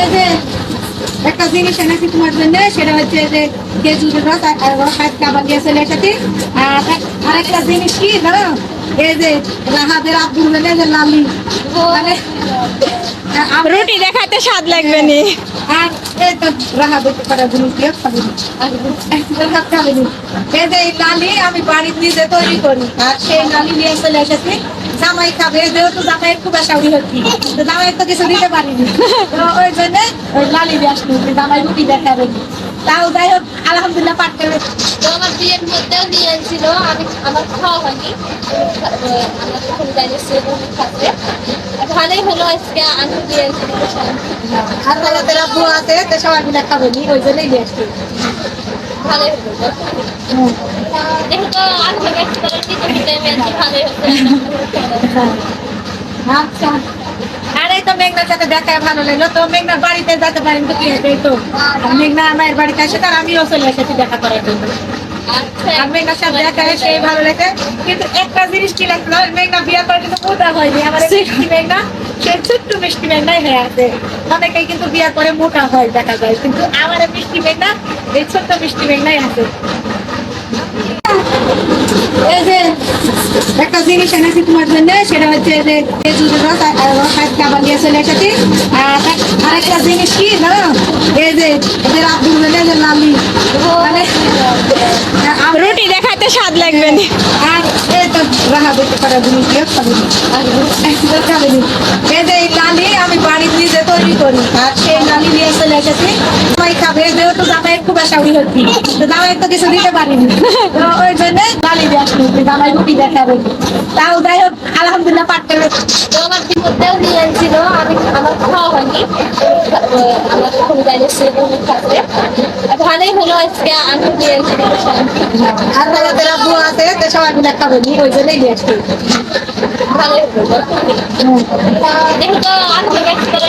এই যে একটা জিনিস এনেছি তোমার জন্য সেটা হচ্ছে যে খেজুরের রস আর দিয়ে চলে এসেছি। আর আর একটা জিনিস কি জানো? এই যে রাহাদের আব্দুল বলে যে লালি। মানে রুটি দেখাতে স্বাদ লাগবে নি। আর এই তো রাহাদের কটা জিনিস দিয়ে খাবে খাবে। এই যে লালি আমি বাড়ির নিজে তৈরি করি আর সেই লালি নিয়ে চলে এসেছি। জামাই খাবে যেহেতু জামাইয়ের খুব আশা হচ্ছি তো জামাই তো কিছু দিতে পারিনি। তো ওই জন্য ওই লালি দিয়ে আসছি যে জামাই রুটি দেখাবে তাও যাই হোক, আলহামদুলিল্লাহ পাঠ করে। তো আমার বিয়ের মধ্যেও নিয়ে ছিল আমি আমার খাওয়া হয়নি। আমরা ভালোই হলো আজকে আমি দিয়ে আর রাহাতের আব্বু আছে, তো সবাই মিলে খাবে ওই জন্যই নিয়ে আসছি ভালোই হলো। যেহেতু ব্যস্ত ভালোই হচ্ছে আচ্ছা তো মেঘনার সাথে দেখায় ভালো লাগল। তো মেঘনার বাড়িতে যেতে পারেন তো কি তো? মেঘনা আমার বাড়িতে আসে তার আমিও চলে এসেছি দেখা করার জন্য। আচ্ছা। মেঘনার সাথে দেখা ভালো লাগে কিন্তু একটা জিনিস কি লাগল? মেঘনা বিয়ে কিন্তু মোটা হয়নি আমার মেঘনা সে ছোট্ট মিষ্টি মেঘনাই হয়ে আছে। অনেকেই কিন্তু বিয়ে করে মোটা হয় দেখা যায়। কিন্তু আমার মিষ্টি মেঘনা এই ছোট্ট মিষ্টি মেঘনাই আছে। এই যে একটা জিনিস এনেছি তোমার জন্য সেটা হচ্ছে যে খেজুরের রস আবার দিয়ে চলে এসেছি। আর এক- আর একটা জিনিস কি জানো? এই যে এদের আব্দুল যে লালি। মানে রুটি দেখাতে স্বাদ লাগবে আর এই তো রাহা দেখতে পারা জিনিস দিয়ে খাবে। এই যে আমি নিজে তৈরি করি, আর সেই নানি নিয়ে চলে এসেছি। সবাই খাবে, যেহেতু জামাই খুব আশা হচ্ছি তো জামাই তো কিছু দিতে পারিনি। তো ওই জন্য লালি দিয়ে আসছি যে জামাই রুটি দেখাবে। তাও যাই হোক, আলহামদুলিল্লাহ পাঠ করে তো আমার কি মধ্যেও নিয়ে এসেছিল, আমি আমার খাওয়া হয়নি। আমরা তখন জানি সে খাচ্ছে ভালোই হলো আজকে আমি আর আর রাহাতের আব্বু আছে তো সবাই মিলে খাব নি ওই জন্যই নিয়ে আসছি ভালোই হলো।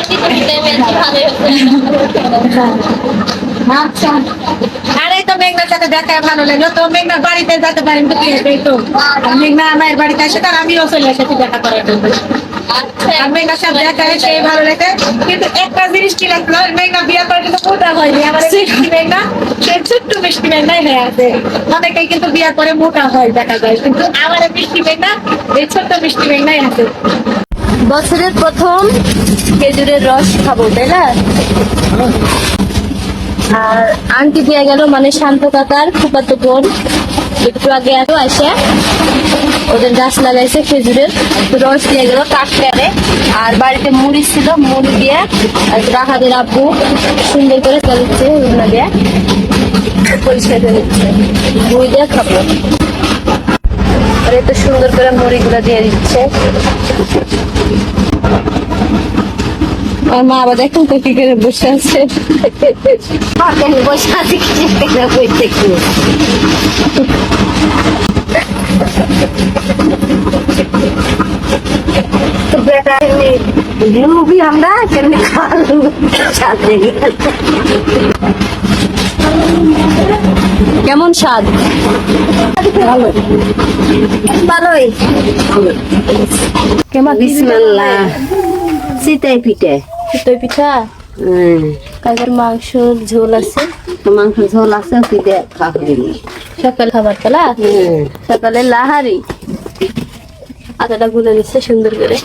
দিতে দিতে মেয়েছি ভালোই হচ্ছে আচ্ছা। আর তো মেঘনার সাথে দেখায় ভালো লাগল। তো মেঘনার বাড়িতে যেতে পারেন তো কি হয়েছে এই তো? মেঘনা আমার বাড়িতে আসে তার আমিও চলে এসেছি দেখা করার জন্য। আচ্ছা। মেঘনার সাথে দেখা ভালো লাগে কিন্তু একটা জিনিস কি লাগল মেঘনা বিয়ে করে কিন্তু মোটা হয়নি। আমার মেঘনা সে ছোট্ট মিষ্টি মেঘনাই হয়ে আছে। অনেকেই কিন্তু বিয়ে করে মোটা হয় দেখা যায়। কিন্তু আমার মিষ্টি মেঘনা এই ছোট্ট মিষ্টি মেঘনাই আছে। বছরের প্রথম খেজুরের রস খাব, তাই না? আর আন্টি দিয়ে গেল মানে শান্ত কাকার ফুপাতো বোন। একটু আগে আরও আসে, ওদের গাছ লাগাইছে খেজুরের রস দিয়ে গেল টাটকারে আর বাড়িতে মুড়ি ছিল, মুড়ি দিয়ে আর রাহাদের আব্বু সুন্দর করে চালিচ্ছে রুনা দিয়ে পরিষ্কার করে দিচ্ছে। মুড়ি দিয়ে খাব। আর এত সুন্দর করে মুড়িগুলো দিয়ে দিচ্ছে। আমার মা আবার দেখুন তো কি করে বসে আছে। বসে আছে, কি লুবি আমরা কেমনি খাওয়ালু কেমন স্বাদ? ভালো ভালোই। কেমন? বিসমিল্লাহ। শীতের পিঠে। চিতই পিঠা? কাকের মাংস ঝোল আছে। মাংস ঝোল আছে পিঠে খাওয়া সকাল খাবার খেলা সকালে লাহারি। আটাটা গুলে দিচ্ছে সুন্দর করে।